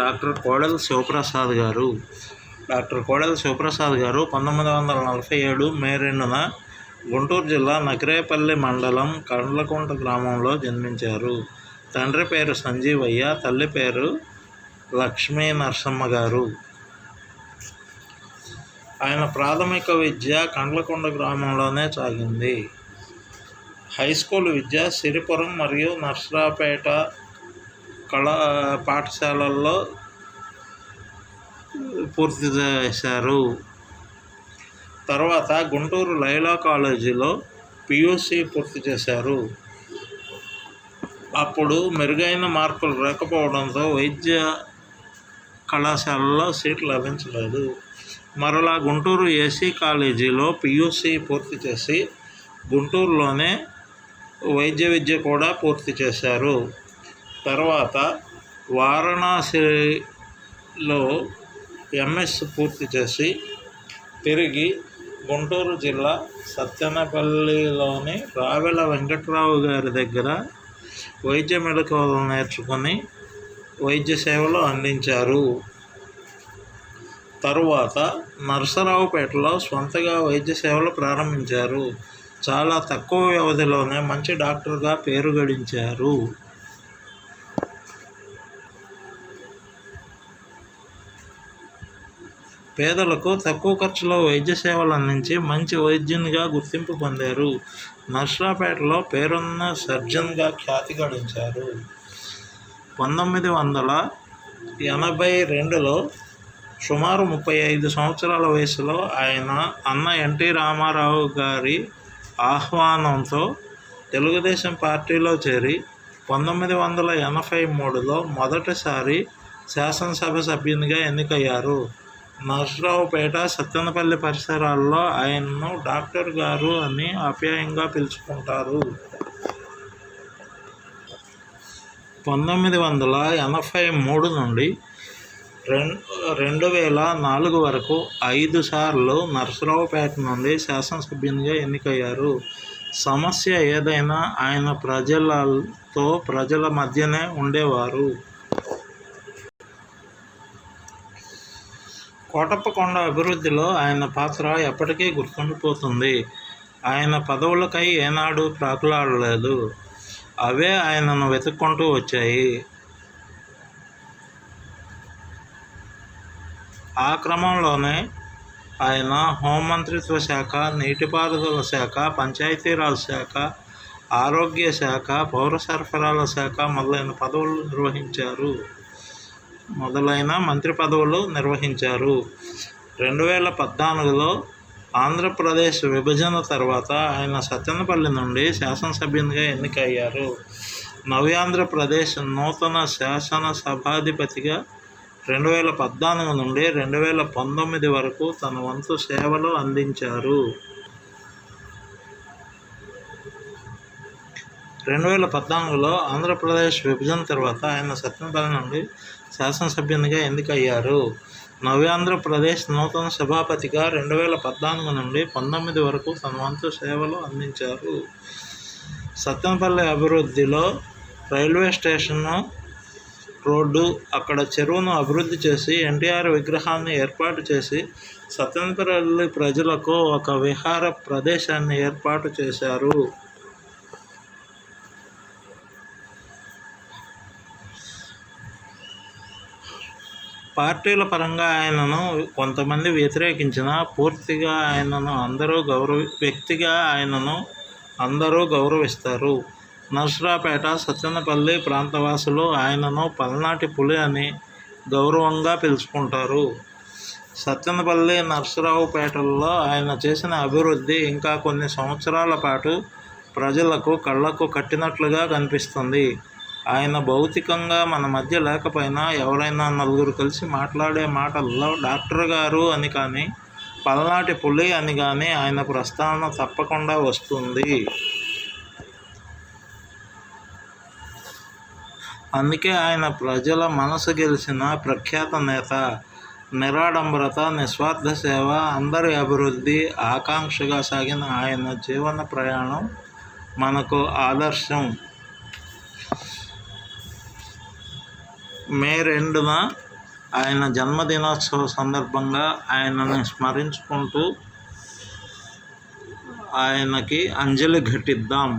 Doctor Kodela Sivaprasad గారు. Doctor Kodela Sivaprasad గారు పంతొమ్మిది వందల నలభై ఏడు మే రెండున గుంటూరు జిల్లా నకరేపల్లి మండలం కండ్లకుంట గ్రామంలో జన్మించారు. తండ్రి పేరు సంజీవయ్య తల్లి పేరు లక్ష్మీ నరసమ్మ గారు. ఆయన ప్రాథమిక విద్య కండ్లకొండ గ్రామంలోనే సాగింది. హై స్కూల్ విద్య సిరిపురం మరియు నర్సరాపేట కళా పాఠశాలల్లో పూర్తి చేశారు. తర్వాత గుంటూరు లైలా కాలేజీలో పియూసీ పూర్తి చేశారు. అప్పుడు మెరుగైన మార్కులు రాకపోవడంతో వైద్య కళాశాలలో సీట్ లభించలేదు. మరలా గుంటూరు ఏసీ కాలేజీలో పియూసీ పూర్తి చేసి గుంటూరులోనే వైద్య విద్య కూడా పూర్తి చేశారు. తర్వాత వారణాసిలో ఎంఎస్ పూర్తి చేసి తిరిగి గుంటూరు జిల్లా సత్యనపల్లిలోని రావెల వెంకట్రావు గారి దగ్గర వైద్య మెళకువలు నేర్చుకొని వైద్య సేవలు అందించారు. తరువాత నరసరావుపేటలో స్వంతగా వైద్య సేవలు ప్రారంభించారు. చాలా తక్కువ వ్యవధిలోనే మంచి డాక్టర్గా పేరు గడించారు. పేదలకు తక్కువ ఖర్చులో వైద్య సేవలు అందించి మంచి వైద్యునిగా గుర్తింపు పొందారు. నర్సరాపేటలో పేరున్న సర్జన్గా ఖ్యాతి గడించారు. పంతొమ్మిది వందల ఎనభై రెండులో సుమారు ముప్పై ఐదు సంవత్సరాల వయసులో ఆయన అన్న ఎన్టీ రామారావు గారి ఆహ్వానంతో తెలుగుదేశం పార్టీలో చేరి పంతొమ్మిది వందల ఎనభై మూడులో మొదటిసారి శాసనసభ సభ్యునిగా ఎన్నికయ్యారు. నర్సరావుపేట సత్తెనపల్లి పరిసరాల్లో ఆయన్ను డాక్టర్ గారు అని ఆప్యాయంగా పిలుచుకుంటారు. పంతొమ్మిది వందల ఎనభై మూడు నుండి రెండు రెండు వేల నాలుగు వరకు ఐదు సార్లు నరసరావుపేట నుండి శాసనసభ్యునిగా ఎన్నికయ్యారు. సమస్య ఏదైనా ఆయన ప్రజలతో ప్రజల మధ్యనే ఉండేవారు. కోటప్పకొండ అభివృద్ధిలో ఆయన పాత్ర ఎప్పటికీ గుర్తుండిపోతుంది. ఆయన పదవులకై ఏనాడు ప్రాకులాడలేదు. అవే ఆయనను వెతుక్కుంటూ వచ్చాయి. ఆ క్రమంలోనే ఆయన హోంమంత్రిత్వ శాఖ నీటిపారుదల శాఖ పంచాయతీరాజ్ శాఖ ఆరోగ్య శాఖ పౌర సరఫరాల శాఖ మొదలైన పదవులు నిర్వహించారు. మొదలైన మంత్రి పదవులు నిర్వహించారు. రెండు వేల పద్నాలుగులో ఆంధ్రప్రదేశ్ విభజన తర్వాత ఆయన సత్తెనపల్లి నుండి శాసనసభ్యునిగా ఎన్నికయ్యారు. నవ్యాంధ్రప్రదేశ్ నూతన శాసనసభాధిపతిగా రెండు వేల పద్నాలుగు నుండి రెండు వేల పంతొమ్మిది వరకు తన వంతు సేవలు అందించారు. రెండు వేల పద్నాలుగులో ఆంధ్రప్రదేశ్ విభజన తర్వాత ఆయన సత్యనపల్లి నుండి శాసనసభ్యునిగా ఎన్నికయ్యారు. నవ్యాంధ్రప్రదేశ్ నూతన సభాపతిగా రెండు వేల పద్నాలుగు నుండి పంతొమ్మిది వరకు తన వంతు సేవలు అందించారు. సత్యనపల్లి అభివృద్ధిలో రైల్వే స్టేషను రోడ్డు అక్కడ చెరువును అభివృద్ధి చేసి ఎన్టీఆర్ విగ్రహాన్ని ఏర్పాటు చేసి సత్యనపల్లి ప్రజలకు ఒక విహార ప్రదేశాన్ని ఏర్పాటు చేశారు. పార్టీల పరంగా ఆయనను కొంతమంది వ్యతిరేకించిన పూర్తిగా ఆయనను అందరూ గౌరవ వ్యక్తిగా ఆయనను అందరూ గౌరవిస్తారు. నర్సరాపేట సత్యనపల్లి ప్రాంతవాసులు ఆయనను పల్నాటి పులి అని గౌరవంగా పిలుచుకుంటారు. సత్యనపల్లి నర్సరావుపేటల్లో ఆయన చేసిన అభివృద్ధి ఇంకా కొన్ని సంవత్సరాల పాటు ప్రజలకు కళ్ళకు కట్టినట్లుగా కనిపిస్తుంది. ఆయన భౌతికంగా మన మధ్య లేకపోయినా ఎవరైనా నలుగురు కలిసి మాట్లాడే మాటల్లో డాక్టర్ గారు అని కానీ పల్నాటి పులి అని కానీ ఆయన ప్రస్తావన తప్పకుండా వస్తుంది. అందుకే ఆయన ప్రజల మనసు గెలిచిన ప్రఖ్యాత నేత నిరాడంబరత నిస్వార్థ సేవ అందరి అభివృద్ధి ఆకాంక్షగా సాగిన ఆయన జీవన ప్రయాణం మనకు ఆదర్శం. మే రెండున ఆయన జన్మదినోత్సవ సందర్భంగా ఆయనని స్మరించుకుంటూ ఆయనకి అంజలి ఘటిద్దాం.